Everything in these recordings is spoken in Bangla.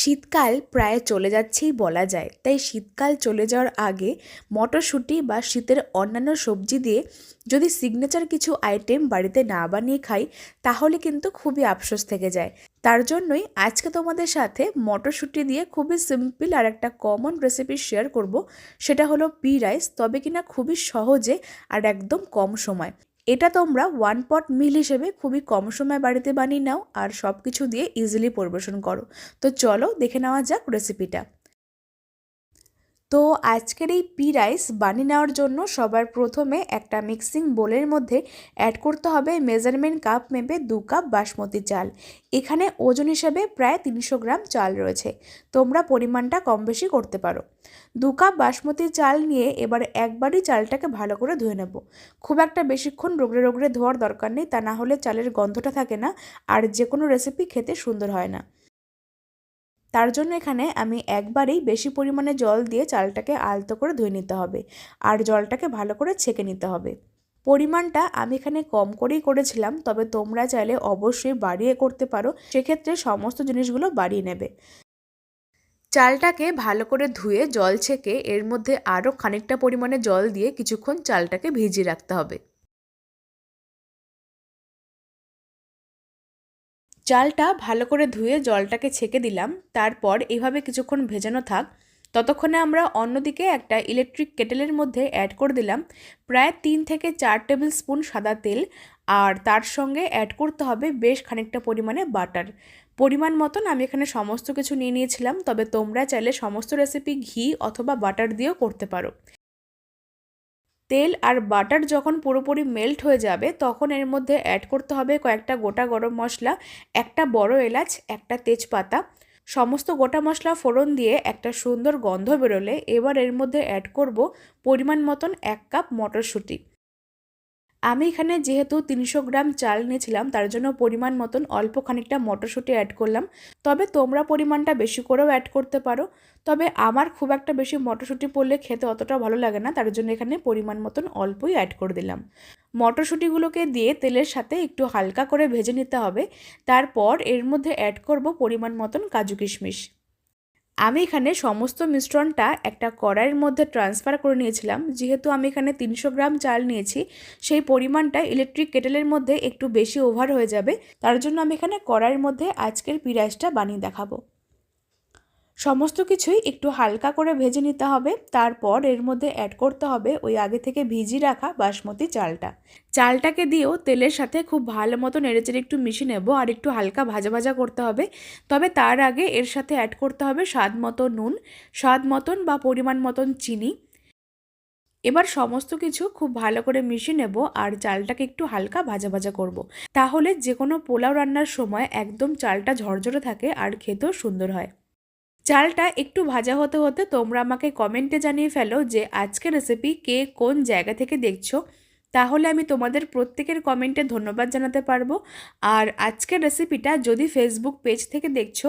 শীতকাল প্রায় চলে যাচ্ছেই বলা যায়। তাই শীতকাল চলে যাওয়ার আগে মটরশুঁটি বা শীতের অন্যান্য সবজি দিয়ে যদি সিগনেচার কিছু আইটেম বাড়িতে না বানিয়ে খাই, তাহলে কিন্তু খুবই আফসোস থেকে যায়। তার জন্যই আজকে তোমাদের সাথে মটরশুঁটি দিয়ে খুবই সিম্পল আর একটা কমন রেসিপি শেয়ার করব। সেটা হলো পি রাইস, তবে কিনা খুবই সহজে আর একদম কম সময়। এটা তোমরা ওয়ান পট মিল হিসেবে খুবই কম সময় বাড়িতে বানিয়ে নাও আর সব কিছু দিয়ে ইজিলি পরিবেশন করো। তো চলো দেখে নেওয়া যাক রেসিপিটা তো আজকের এই পি রাইস বানিয়ে নেওয়ার জন্য সবার প্রথমে একটা মিক্সিং বোলের মধ্যে অ্যাড করতে হবে মেজারমেন্ট কাপ মেপে দু কাপ বাসমতি চাল। এখানে ওজন হিসেবে প্রায় তিনশো গ্রাম চাল রয়েছে। তোমরা পরিমাণটা কম বেশি করতে পারো। দু কাপ বাসমতি চাল নিয়ে এবার একবারই চালটাকে ভালো করে ধুয়ে নেব। খুব একটা বেশিক্ষণ রোগড়ে রোগড়ে ধোয়ার দরকার নেই, তা না হলে চালের গন্ধটা থাকে না আর যে কোনো রেসিপি খেতে সুন্দর হয় না। তার জন্য এখানে আমি একবারেই বেশি পরিমাণে জল দিয়ে চালটাকে আলতো করে ধুয়ে নিতে হবে আর জলটাকে ভালো করে ছেঁকে নিতে হবে। পরিমাণটা আমি এখানে কম করেই করেছিলাম, তবে তোমরা চাইলে অবশ্যই বাড়িয়ে করতে পারো, সেক্ষেত্রে সমস্ত জিনিসগুলো বাড়িয়ে নেবে। চালটাকে ভালো করে ধুয়ে জল ছেঁকে এর মধ্যে আরও খানিকটা পরিমাণে জল দিয়ে কিছুক্ষণ চালটাকে ভিজিয়ে রাখতে হবে। চালটা ভালো করে ধুয়ে জলটাকে ছেঁকে দিলাম। তারপর এভাবে কিছুক্ষণ ভেজানো থাক। ততক্ষণে আমরা অন্যদিকে একটা ইলেকট্রিক কেটেলের মধ্যে অ্যাড করে দিলাম। প্রায় তিন থেকে চার টেবিল স্পুন সাদা তেল। আর তার সঙ্গে অ্যাড করতে হবে বেশ খানিকটা পরিমাণে বাটার পরিমাণ মতন আমি এখানে সমস্ত কিছু নিয়ে নিয়েছিলাম। তবে তোমরা চাইলে সমস্ত রেসিপি ঘি অথবা বাটার দিয়েও করতে পারো। তেল আর বাটার যখন পুরোপুরি মেল্ট হয়ে যাবে, তখন এর মধ্যে অ্যাড করতে হবে কয়েকটা গোটা গরম মশলা, একটা বড় এলাচ, একটা তেজপাতা। সমস্ত গোটা মশলা ফোড়ন দিয়ে একটা সুন্দর গন্ধ বেরোলে, এবার এর মধ্যে অ্যাড করব পরিমাণ মতন এক কাপ মটরশুঁটি। আমি এখানে যেহেতু তিনশো গ্রাম চাল নিয়েছিলাম তার জন্য পরিমাণ মতন অল্প খানিকটা মটরশুঁটি অ্যাড করলাম। তবে তোমরা পরিমাণটা বেশি করেও অ্যাড করতে পারো। তবে আমার খুব একটা বেশি মটরশুঁটি পড়লে খেতে অতটা ভালো লাগে না, তার জন্য এখানে পরিমাণ মতন অল্পই অ্যাড করে দিলাম। মটরশুঁটিগুলোকে দিয়ে তেলের সাথে একটু হালকা করে ভেজে নিতে হবে। তারপর এর মধ্যে অ্যাড করব পরিমাণ মতন কাজু কিশমিশ। আমি এখানে সমস্ত মিশ্রণটা একটা কড়াইয়ের মধ্যে ট্রান্সফার করে নিয়েছিলাম। যেহেতু আমি এখানে তিনশো গ্রাম চাল নিয়েছি, সেই পরিমাণটা ইলেকট্রিক কেটেলের মধ্যে একটু বেশি ওভার হয়ে যাবে। তার জন্য আমি এখানে কড়াইয়ের মধ্যে আজকের পিঁয়াজটা বানিয়ে দেখাবো। সমস্ত কিছুই একটু হালকা করে ভেজে নিতে হবে। তারপর এর মধ্যে অ্যাড করতে হবে ওই আগে থেকে ভিজিয়ে রাখা বাসমতি চালটা। চালটাকে দিয়েও তেলের সাথে খুব ভালো মতো নেড়েচেড়ে একটু মিশিয়ে নেব আর একটু হালকা ভাজা ভাজা করতে হবে। তবে তার আগে এর সাথে অ্যাড করতে হবে স্বাদ মতো নুন, স্বাদ মতন বা পরিমাণ মতন চিনি। এবার সমস্ত কিছু খুব ভালো করে মিশিয়ে নেব আর চালটাকে একটু হালকা ভাজা ভাজা করব। তাহলে যে কোনো পোলাও রান্নার সময় একদম চালটা ঝরঝরে থাকে আর খেতেও সুন্দর হয়। চালটা একটু ভাজা হতে হতে তোমরা আমাকে কমেন্টে জানিয়ে ফেলো যে আজকের রেসিপি কে কোন জায়গা থেকে দেখছ। তাহলে আমি তোমাদের প্রত্যেকের কমেন্টে ধন্যবাদ জানাতে পারব। আর আজকের রেসিপিটা যদি ফেসবুক পেজ থেকে দেখছ,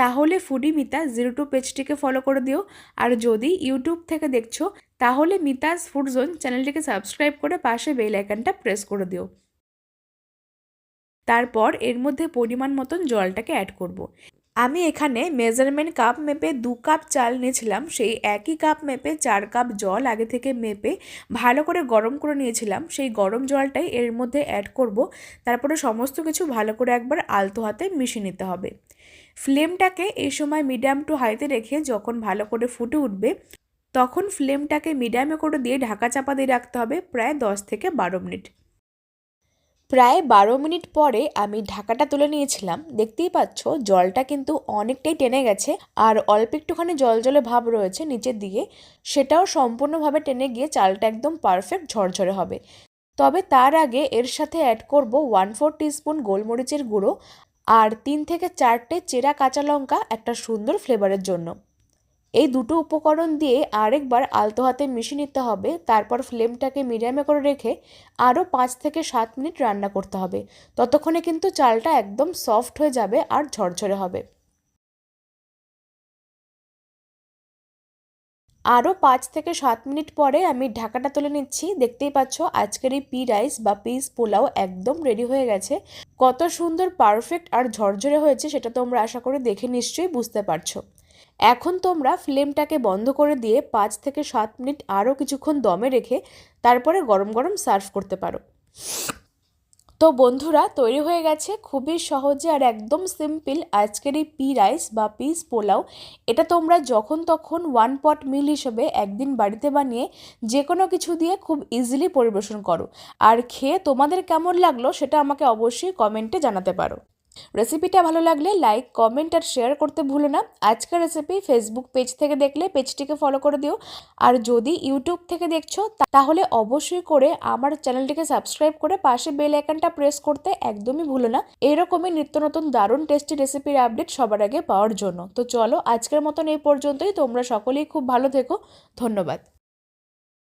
তাহলে ফুডি মিতা জিরো টু পেজটিকে ফলো করে দিও। আর যদি ইউটিউব থেকে দেখছ, তাহলে মিতাস ফুড জোন চ্যানেলটিকে সাবস্ক্রাইব করে পাশে বেল আইকনটা প্রেস করে দিও। তারপর এর মধ্যে পরিমাণ মতন জলটাকে অ্যাড করব। আমি এখানে মেজারমেন্ট কাপ মেপে দু কাপ চাল নিয়েছিলাম, সেই একই কাপ মেপে চার কাপ জল আগে থেকে মেপে ভালো করে গরম করে নিয়েছিলাম, সেই গরম জলটাই এর মধ্যে অ্যাড করব, তারপরে সমস্ত কিছু ভালো করে একবার আলতো হাতে মিশিয়ে নিতে হবে। ফ্লেমটাকে এই সময় মিডিয়াম টু হাইতে রেখে যখন ভালো করে ফুটে উঠবে, তখন ফ্লেমটাকে মিডিয়ামে করে দিয়ে ঢাকা চাপা দিয়ে রাখতে হবে প্রায় দশ থেকে বারো মিনিট। প্রায় বারো মিনিট পরে আমি ঢাকাটা তুলে নিয়েছিলাম। দেখতেই পাচ্ছ, জলটা কিন্তু অনেকটাই টেনে গেছে আর অল্প একটুখানি জল জলে ভাব রয়েছে নিচের দিকে। সেটাও সম্পূর্ণভাবে টেনে গিয়ে চালটা একদম পারফেক্ট ঝরঝরে হবে। তবে তার আগে এর সাথে অ্যাড করব ওয়ান ফোর টিস্পুন গোলমরিচের গুঁড়ো আর তিন থেকে চারটে চেরা কাঁচা লঙ্কা একটা সুন্দর ফ্লেভারের জন্য। এই দুটো উপকরণ দিয়ে আরেকবার আলতো হাতে মিশিয়ে নিতে হবে। তারপর ফ্লেমটাকে মিডিয়ামে করে রেখে আরও পাঁচ থেকে সাত মিনিট রান্না করতে হবে। ততক্ষণে কিন্তু চালটা একদম সফট হয়ে যাবে আর ঝরঝরে হবে। আরও পাঁচ থেকে সাত মিনিট পরে আমি ঢাকাটা তুলে নিচ্ছি। দেখতেই পাচ্ছ আজকের এই পি রাইস বা পিস পোলাও একদম রেডি হয়ে গেছে। কত সুন্দর পারফেক্ট আর ঝরঝরে হয়েছে সেটা তোমরা আশা করে দেখে নিশ্চয়ই বুঝতে পারছ। এখন তোমরা ফ্লেমটাকে বন্ধ করে দিয়ে পাঁচ থেকে সাত মিনিট আরও কিছুক্ষণ দমে রেখে তারপরে গরম গরম সার্ভ করতে পারো। তো বন্ধুরা, তৈরি হয়ে গেছে খুবই সহজে আর একদম সিম্পল আজকের এই পি রাইস বা পিস পোলাও। এটা তোমরা যখন তখন ওয়ান পট মিল হিসেবে একদিন বাড়িতে বানিয়ে যে কোনো কিছু দিয়ে খুব ইজিলি পরিবেশন করো। আর খেয়ে তোমাদের কেমন লাগল সেটা আমাকে অবশ্যই কমেন্টে জানাতে পারো। রেসিপিটা ভালো লাগলে লাইক, কমেন্ট আর শেয়ার করতে ভুলো না। আজকের রেসিপি ফেসবুক পেজ থেকে দেখলে পেজটিকে ফলো করে দিও। আর যদি ইউটিউব থেকে দেখছ, তাহলে অবশ্যই করে আমার চ্যানেলটিকে সাবস্ক্রাইব করে পাশে বেল আইকনটা প্রেস করতে একদমই ভুলো না। এরকমই নিত্য নতুন দারুণ টেস্টি রেসিপির আপডেট সবার আগে পাওয়ার জন্য। তো চলো আজকের মতন এই পর্যন্তই। তোমরা সকলেই খুব ভালো থেকো। ধন্যবাদ।